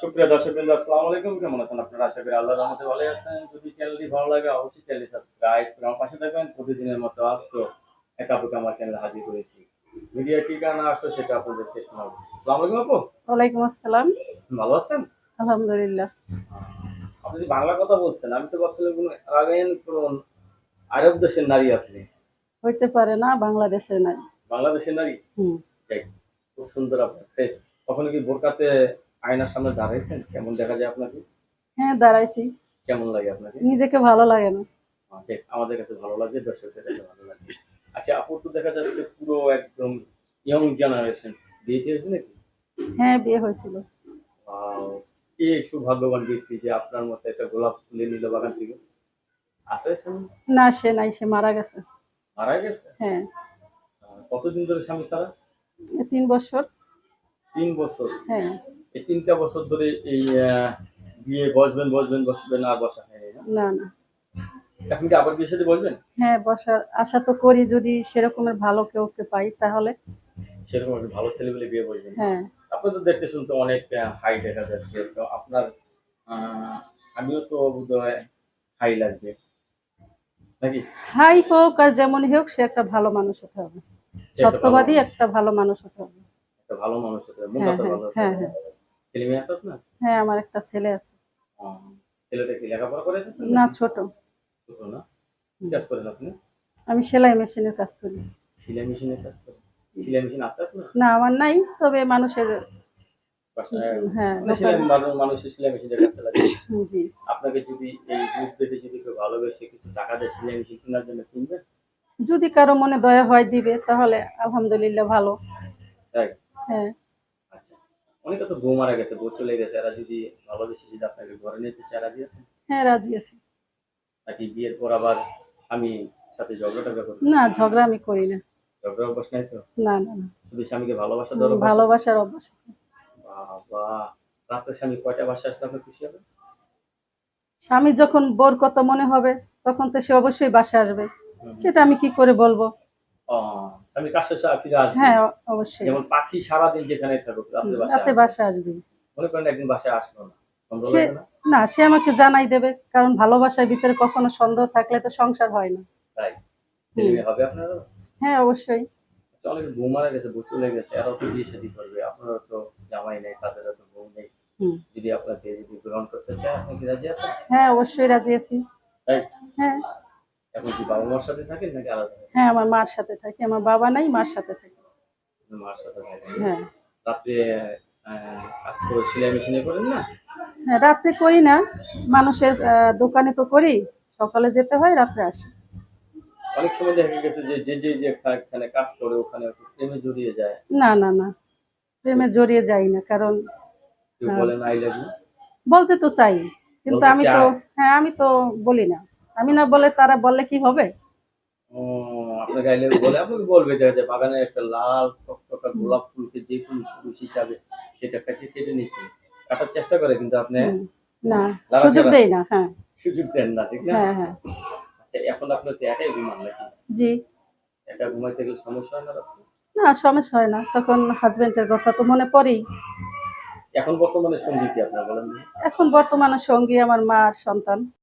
সুপ্রিয় দর্শকবৃন্দ আসসালামু আলাইকুম। কেমন আছেন আপনারা? আশা করি আল্লাহর রহমতে ভালো আছেন। যদি চ্যানেলটি ভালো লাগে অবশ্যই চ্যানেলটি সাবস্ক্রাইব করে আমার পাশে থাকবেন। প্রতিদিনের মতো আজ তো এক আপুকে আমার চ্যানেলে হাজির করেছি ভিডিও কি কারণে আসলো সেটা আপনাদেরকে শোনাবো। আসসালামু আলাইকুম আপু। ওয়ালাইকুম আসসালাম। ভালো আছেন? আলহামদুলিল্লাহ। আপনি যদি বাংলা কথা বলছেন আমি তো ভাবছিলাম কোনো আরাবিয়ান কোন আরব দেশের নারী আপনি। হইতে পারে না বাংলাদেশের নাই বাংলাদেশের নারী? হুম। খুব সুন্দর আপনার ফেস কখনো কি বোরকাতে আয়নার সামনে দাঁড়াইছেন? কেমন দেখা যায় আপনাকে? হ্যাঁ দাঁড়াইছি। কেমন লাগে আপনাকে? নিজেকে ভালো লাগে না। আমাদের কাছে ভালো লাগছে দর্শকদের কাছে ভালো লাগছে। আচ্ছা আপু তো দেখা যাচ্ছে পুরো একদম ইয়ং জেনারেশন বিয়ে দিয়েছে নাকি? হ্যাঁ বিয়ে হয়েছিল। কে সৌভাগ্যবান ব্যক্তি যে আপনার মতো একটা গোলাপ ফুলে নিল বাগান থেকে? আছে না সে নাই সে মারা গেছে। মারা গেছে? হ্যাঁ। কতদিন ধরে স্বামী ছাড়া? তিন বছর। তিন বছর। হ্যাঁ। এই তিনটা বছর ধরে এই বিয়ে বসবেন বসবেন বসবেন আর বসা হয়নি না? না এখন কি আবার বিয়ের সাথে বসবেন? হ্যাঁ বসার আশা তো করি যদি সেরকমের ভালো কেউ কে পাই তাহলে। সেরকম একটা ভালো ছেলে বলে বিয়ে বসবেন? হ্যাঁ। আপনি তো দেখতে শুনতে অনেক হাই দেখা যাচ্ছে। তো আপনার আমিও তো বোধহয় হাই লাগবে। নাকি? হাই হোক আর যেমনই হোক সে একটা ভালো মানুষ হতে হবে। সত্যবাদী একটা ভালো মানুষ হতে হবে। একটা ভালো মানুষ হতে হবে, হ্যাঁ, হ্যাঁ, হ্যাঁ, হবে। ছেলে মেয়ে আছে না হ্যাঁ আমার একটা ছেলে আছে। ছেলেটা কি লেখাপড়া করে না ছোট। ছোট না? কি কাজ করেন আপনি? আমি সেলাই মেশিনের কাজ করি। সেলাই মেশিনের কাজ করেন? সেলাই মেশিন আছে আপনার? না আমার নাই তবে মানুষের হ্যাঁ মানে মানুষের সেলাই মেশিনের কাজটা লাগে। জি। আপনাকে যদি এই দেখে যদি কেউ ভালোবেসে কিছু টাকা দেয় সেলাই মেশিন কেনার জন্য কিনবেন? যদি কারও মনে দয়া হয় দিবে তাহলে আলহামদুলিল্লাহ ভালো। হ্যাঁ। অনেকে তো বউ মারা গেছে বউ চলে গেছে। এরা যদি ভালোবেসে যদি আপনাকে ঘরে নিতে চায় রাজি আছে? হ্যাঁ রাজি আছি। নাকি বিয়ের পর আবার স্বামী সাথে ঝগড়া টগড়া না ঝগড়া আমি করি না। ঝগড়া অভ্যাস নাই তো? না না না। শুধু স্বামীকে ভালোবাসা আছে? ভালোবাসার অভ্যাস আছে। বাবা রাত্রে স্বামী কয়টা বাসা আসলে খুশি হবে? স্বামী যখন বোর কথা মনে হবে তখন তো সে অবশ্যই বাসা আসবে। সেটা আমি কি করে বলব? ও, স্বামী কাছে ফিরে আসবে। হ্যাঁ অবশ্যই। যেমন পাখি সারাদিন যেখানে থাকুক রাত্রে বাসা রাতে বাসা আসবে। মনে করেন একদিন বাসায় আসলো না সে না? সে আমাকে জানাই দেবে কারণ ভালোবাসার ভিতরে কখনো সন্দেহ থাকলে তো সংসার হয় না। তাই? ছেলে হবে আপনার হ্যাঁ অবশ্যই। অনেকে বউ মারা গেছে বউ চলে গেছে এরাও তো বিয়ে শাদী করবে আপনারও তো জামাই নেই তাদেরও তো বউ নেই। যদি আপনাকে যদি গ্রহণ করতে চায় আপনি কি রাজি আছেন? হ্যাঁ অবশ্যই রাজি আছি। হ্যাঁ। এখন কি বাবা মার সাথে থাকেন নাকি আলাদা হ্যাঁ আমার মার সাথে থাকি আমার বাবা নাই মার সাথে থাকি। মার সাথে থাকেন হ্যাঁ? রাত্রে আহ, কাজ করে সেলাই মেশিনে করেন না? হ্যাঁ রাত্রে করি না মানুষের দোকানে তো করি সকালে যেতে হয় রাত্রে আসি। অনেক সময় দেখা গেছে যে যে যে যে এখানে কাজ করে ওখানে প্রেমে জড়িয়ে যায়। না না না প্রেমে জড়িয়ে যাই না কারণ হ্যাঁ। বলেন আই লাভ ইউ বলতে তো চাই কিন্তু আমি তো হ্যাঁ আমি তো বলি না। আমি না বলে তারা বললে কি হবে? বলে আপনাকে বলবে বাগানে একটা লাল টকটকা গোলাপ ফুলকে যে হিসাবে সেটা কেটে নিচ্ছে। কাটার চেষ্টা করে কিন্তু আপনি। না সুযোগ। দেই না হ্যাঁ। সুযোগ দেন না ঠিক না? হ্যাঁ হ্যাঁ। আচ্ছা এখন আপনার তো একাই ঘুমান নাকি? জি। একা ঘুমাইতে গেলে সমস্যা হয় না? না সমস্যা হয় না তখন হাজবেন্ডের কথা তো মনে পড়েই। এখন বর্তমানে সঙ্গী কি আপনার বলেন? এখন বর্তমানে সঙ্গী আমার মা আর সন্তান।